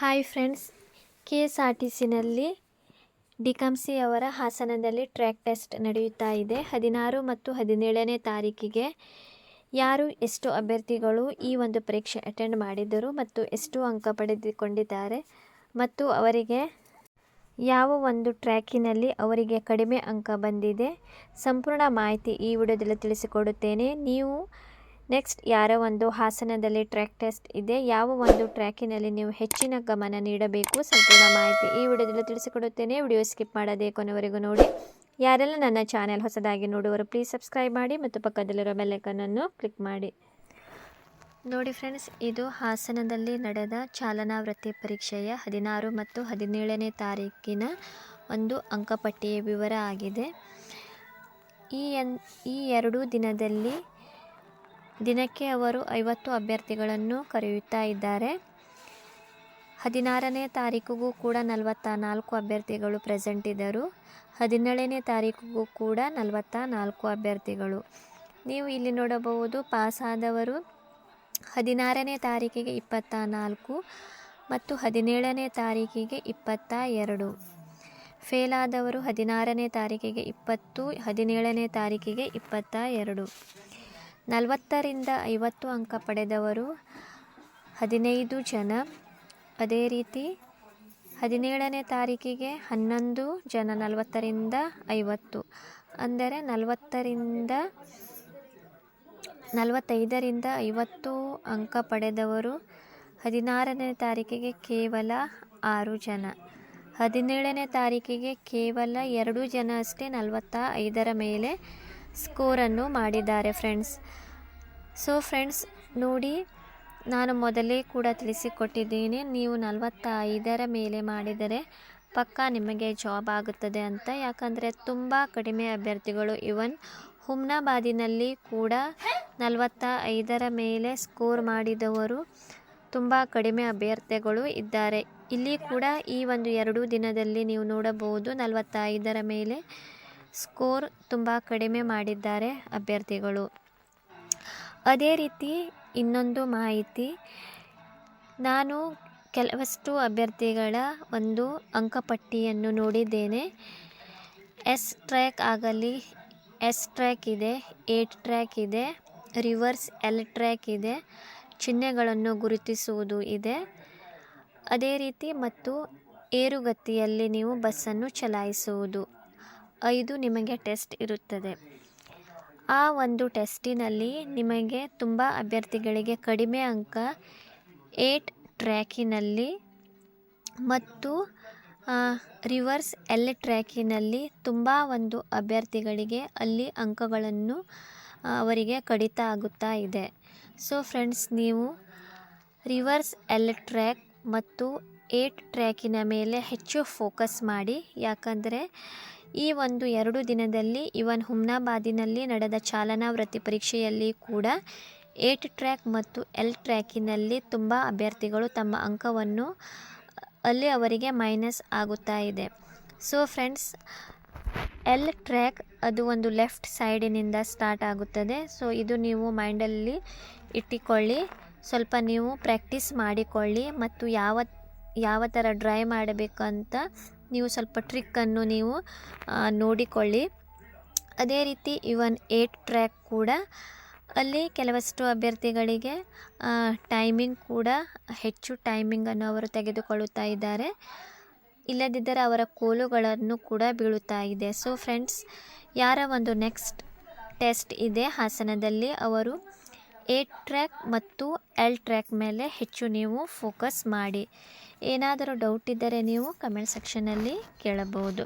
Hi friends K S R T ಸಿನಲ್ಲಿ ಡಿಕಂಸಿ ಅವರ ಹಾಸನದಲ್ಲಿ ಟ್ರ್ಯಾಕ್ ಟೆಸ್ಟ್ ನಡೆಯುತ್ತಾ ಇದೆ. ಹದಿನಾರು ಮತ್ತು ಹದಿನೇಳನೇ ತಾರೀಕಿಗೆ ಯಾರು ಎಷ್ಟು ಅಭ್ಯರ್ಥಿಗಳು ಈ ಒಂದು ಪರೀಕ್ಷೆ ಅಟೆಂಡ್ ಮಾಡಿದರು ಮತ್ತು ಎಷ್ಟು ಅಂಕ ಪಡೆದುಕೊಂಡಿದ್ದಾರೆ ಮತ್ತು ಅವರಿಗೆ ಯಾವ ಒಂದು ಟ್ರ್ಯಾಕಿನಲ್ಲಿ ಅವರಿಗೆ ಕಡಿಮೆ ಅಂಕ ಬಂದಿದೆ. ಸಂಪೂರ್ಣ ಮಾಹಿತಿ ಈ ವಿಡಿಯೋದಲ್ಲಿ ತಿಳಿಸಿಕೊಡುತ್ತೇನೆ. ನೀವು ನೆಕ್ಸ್ಟ್ ಯಾರ ಒಂದು ಹಾಸನದಲ್ಲಿ ಟ್ರ್ಯಾಕ್ ಟೆಸ್ಟ್ ಇದೆ. ಯಾವ ಒಂದು ಟ್ರ್ಯಾಕಿನಲ್ಲಿ ನೀವು ಹೆಚ್ಚಿನ ಗಮನ ನೀಡಬೇಕು ಸಂಪೂರ್ಣ ಮಾಹಿತಿ ಈ ವಿಡಿಯೋದಲ್ಲಿ ತಿಳಿಸಿಕೊಡುತ್ತೇನೆ. ವಿಡಿಯೋ ಸ್ಕಿಪ್ ಮಾಡದೆ ಕೊನೆವರೆಗೂ ನೋಡಿ. ಯಾರೆಲ್ಲ ನನ್ನ ಚಾನೆಲ್ ಹೊಸದಾಗಿ ನೋಡುವರು ಪ್ಲೀಸ್ ಸಬ್ಸ್ಕ್ರೈಬ್ ಮಾಡಿ ಮತ್ತು ಪಕ್ಕದಲ್ಲಿರೋ ಬೆಲ್ಲೈಕನನ್ನು ಕ್ಲಿಕ್ ಮಾಡಿ. ನೋಡಿ ಫ್ರೆಂಡ್ಸ್ ಇದು ಹಾಸನದಲ್ಲಿ ನಡೆದ ಚಾಲನಾ ವೃತ್ತಿ ಪರೀಕ್ಷೆಯ ಹದಿನಾರು ಮತ್ತು ಹದಿನೇಳನೇ ತಾರೀಕಿನ ಒಂದು ಅಂಕಪಟ್ಟಿಯ ವಿವರ ಆಗಿದೆ. ಈ ಎನ್, ಈ ಎರಡೂ ದಿನದಲ್ಲಿ ದಿನಕ್ಕೆ ಅವರು ಐವತ್ತು ಅಭ್ಯರ್ಥಿಗಳನ್ನು ಕರೆಯುತ್ತಾ ಇದ್ದಾರೆ. ಹದಿನಾರನೇ ತಾರೀಕಿಗೂ ಕೂಡ ನಲವತ್ತ ನಾಲ್ಕು ಅಭ್ಯರ್ಥಿಗಳು ಪ್ರೆಸೆಂಟ್ ಇದ್ದರು. ಹದಿನೇಳನೇ ತಾರೀಕಿಗೂ ಕೂಡ ನಲವತ್ತ ನಾಲ್ಕು ಅಭ್ಯರ್ಥಿಗಳು. ನೀವು ಇಲ್ಲಿ ನೋಡಬಹುದು ಪಾಸಾದವರು ಹದಿನಾರನೇ ತಾರೀಕಿಗೆ ಇಪ್ಪತ್ತ ನಾಲ್ಕು ಮತ್ತು ಹದಿನೇಳನೇ ತಾರೀಕಿಗೆ ಇಪ್ಪತ್ತ ಎರಡು. ಫೇಲ್ ಆದವರು ಹದಿನಾರನೇ ತಾರೀಕಿಗೆ ಇಪ್ಪತ್ತು, ಹದಿನೇಳನೇ ತಾರೀಕಿಗೆ ಇಪ್ಪತ್ತ ಎರಡು. ನಲವತ್ತರಿಂದ ಐವತ್ತು ಅಂಕ ಪಡೆದವರು ಹದಿನೈದು ಜನ. ಅದೇ ರೀತಿ ಹದಿನೇಳನೇ ತಾರೀಕಿಗೆ ಹನ್ನೊಂದು ಜನ ನಲವತ್ತರಿಂದ ಐವತ್ತು. ಅಂದರೆ ನಲವತ್ತರಿಂದ ನಲವತ್ತೈದರಿಂದ ಐವತ್ತು ಅಂಕ ಪಡೆದವರು ಹದಿನಾರನೇ ತಾರೀಕಿಗೆ ಕೇವಲ ಆರು ಜನ. ಹದಿನೇಳನೇ ತಾರೀಕಿಗೆ ಕೇವಲ ಎರಡು ಜನ ಅಷ್ಟೇ ನಲವತ್ತ ಐದರ ಮೇಲೆ ಸ್ಕೋರನ್ನು ಮಾಡಿದ್ದಾರೆ ಫ್ರೆಂಡ್ಸ್. ಸೊ ಫ್ರೆಂಡ್ಸ್, ನೋಡಿ, ನಾನು ಮೊದಲೇ ಕೂಡ ತಿಳಿಸಿಕೊಟ್ಟಿದ್ದೀನಿ, ನೀವು ನಲವತ್ತ ಐದರ ಮೇಲೆ ಮಾಡಿದರೆ ಪಕ್ಕ ನಿಮಗೆ ಜಾಬ್ ಆಗುತ್ತದೆ ಅಂತ. ಯಾಕಂದರೆ ತುಂಬ ಕಡಿಮೆ ಅಭ್ಯರ್ಥಿಗಳು ಇವನ್ ಹುಮ್ನಾಬಾದಿನಲ್ಲಿ ಕೂಡ ನಲವತ್ತ ಐದರ ಮೇಲೆ ಸ್ಕೋರ್ ಮಾಡಿದವರು ತುಂಬ ಕಡಿಮೆ ಅಭ್ಯರ್ಥಿಗಳು ಇದ್ದಾರೆ. ಇಲ್ಲಿ ಕೂಡ ಈ ಒಂದು ಎರಡು ದಿನದಲ್ಲಿ ನೀವು ನೋಡಬಹುದು ನಲವತ್ತೈದರ ಮೇಲೆ ಸ್ಕೋರ್ ತುಂಬ ಕಡಿಮೆ ಮಾಡಿದ್ದಾರೆ ಅಭ್ಯರ್ಥಿಗಳು. ಅದೇ ರೀತಿ ಇನ್ನೊಂದು ಮಾಹಿತಿ, ನಾನು ಕೆಲವಷ್ಟು ಅಭ್ಯರ್ಥಿಗಳ ಒಂದು ಅಂಕಪಟ್ಟಿಯನ್ನು ನೋಡಿದ್ದೇನೆ. ಎಸ್ ಟ್ರ್ಯಾಕ್ ಆಗಲಿ, ಎಸ್ ಟ್ರ್ಯಾಕ್ ಇದೆ, ಏಟ್ ಟ್ರ್ಯಾಕ್ ಇದೆ, ರಿವರ್ಸ್ ಎಲ್ ಟ್ರ್ಯಾಕ್ ಇದೆ, ಚಿಹ್ನೆಗಳನ್ನು ಗುರುತಿಸುವುದು ಇದೆ. ಅದೇ ರೀತಿ ಮತ್ತು ಏರುಗತಿಯಲ್ಲಿ ನೀವು ಬಸ್ಸನ್ನು ಚಲಾಯಿಸುವುದು. ಐದು ನಿಮಗೆ ಟೆಸ್ಟ್ ಇರುತ್ತದೆ. ಆ ಒಂದು ಟೆಸ್ಟಿನಲ್ಲಿ ನಿಮಗೆ ತುಂಬ ಅಭ್ಯರ್ಥಿಗಳಿಗೆ ಕಡಿಮೆ ಅಂಕ ಏಟ್ ಟ್ರ್ಯಾಕಿನಲ್ಲಿ ಮತ್ತು ರಿವರ್ಸ್ ಎಲ್ ಟ್ರ್ಯಾಕಿನಲ್ಲಿ ತುಂಬ ಒಂದು ಅಭ್ಯರ್ಥಿಗಳಿಗೆ ಅಲ್ಲಿ ಅಂಕಗಳನ್ನು ಅವರಿಗೆ ಕಡಿತ ಆಗುತ್ತಾ ಇದೆ. ಸೊ ಫ್ರೆಂಡ್ಸ್ ನೀವು ರಿವರ್ಸ್ ಎಲ್ ಟ್ರ್ಯಾಕ್ ಮತ್ತು ಏಟ್ ಟ್ರ್ಯಾಕಿನ ಮೇಲೆ ಹೆಚ್ಚು ಫೋಕಸ್ ಮಾಡಿ. ಯಾಕಂದರೆ ಈ ಒಂದು ಎರಡು ದಿನದಲ್ಲಿ ಇವನ್ ಹುಮ್ನಾಬಾದಿನಲ್ಲಿ ನಡೆದ ಚಾಲನಾ ವೃತ್ತಿ ಪರೀಕ್ಷೆಯಲ್ಲಿ ಕೂಡ ಏಟ್ ಟ್ರ್ಯಾಕ್ ಮತ್ತು ಎಲ್ ಟ್ರ್ಯಾಕಿನಲ್ಲಿ ತುಂಬ ಅಭ್ಯರ್ಥಿಗಳು ತಮ್ಮ ಅಂಕವನ್ನು ಅಲ್ಲಿ ಅವರಿಗೆ ಮೈನಸ್ ಆಗುತ್ತಾ ಇದೆ. ಸೊ ಫ್ರೆಂಡ್ಸ್ ಎಲ್ ಟ್ರ್ಯಾಕ್ ಅದು ಒಂದು ಲೆಫ್ಟ್ ಸೈಡಿನಿಂದ ಸ್ಟಾರ್ಟ್ ಆಗುತ್ತದೆ. ಸೊ ಇದು ನೀವು ಮೈಂಡಲ್ಲಿ ಇಟ್ಟುಕೊಳ್ಳಿ. ಸ್ವಲ್ಪ ನೀವು ಪ್ರಾಕ್ಟೀಸ್ ಮಾಡಿಕೊಳ್ಳಿ ಮತ್ತು ಯಾವ ಯಾವ ಥರ ಡ್ರೈ ಮಾಡಬೇಕಂತ ನೀವು ಸ್ವಲ್ಪ ಟ್ರಿಕ್ಕನ್ನು ನೀವು ನೋಡಿಕೊಳ್ಳಿ. ಅದೇ ರೀತಿ ಇವನ್ ಏಟ್ ಟ್ರ್ಯಾಕ್ ಕೂಡ, ಅಲ್ಲಿ ಕೆಲವಷ್ಟು ಅಭ್ಯರ್ಥಿಗಳಿಗೆ ಟೈಮಿಂಗ್ ಕೂಡ, ಹೆಚ್ಚು ಟೈಮಿಂಗನ್ನು ಅವರು ತೆಗೆದುಕೊಳ್ಳುತ್ತಾ ಇದ್ದಾರೆ. ಇಲ್ಲದಿದ್ದರೆ ಅವರ ಕೋಲುಗಳನ್ನು ಕೂಡ ಬೀಳುತ್ತಾ ಇದೆ. ಸೊ ಫ್ರೆಂಡ್ಸ್ ಯಾರ ಒಂದು ನೆಕ್ಸ್ಟ್ ಟೆಸ್ಟ್ ಇದೆ ಹಾಸನದಲ್ಲಿ. ಅವರು ಏಟ್ ಟ್ರ್ಯಾಕ್ ಮತ್ತು ಎಲ್ ಟ್ರ್ಯಾಕ್ ಮೇಲೆ ಹೆಚ್ಚು ನೀವು ಫೋಕಸ್ ಮಾಡಿ. ಏನಾದರೂ ಡೌಟ್ ಇದ್ದರೆ ನೀವು ಕಮೆಂಟ್ ಸೆಕ್ಷನಲ್ಲಿ ಕೇಳಬಹುದು.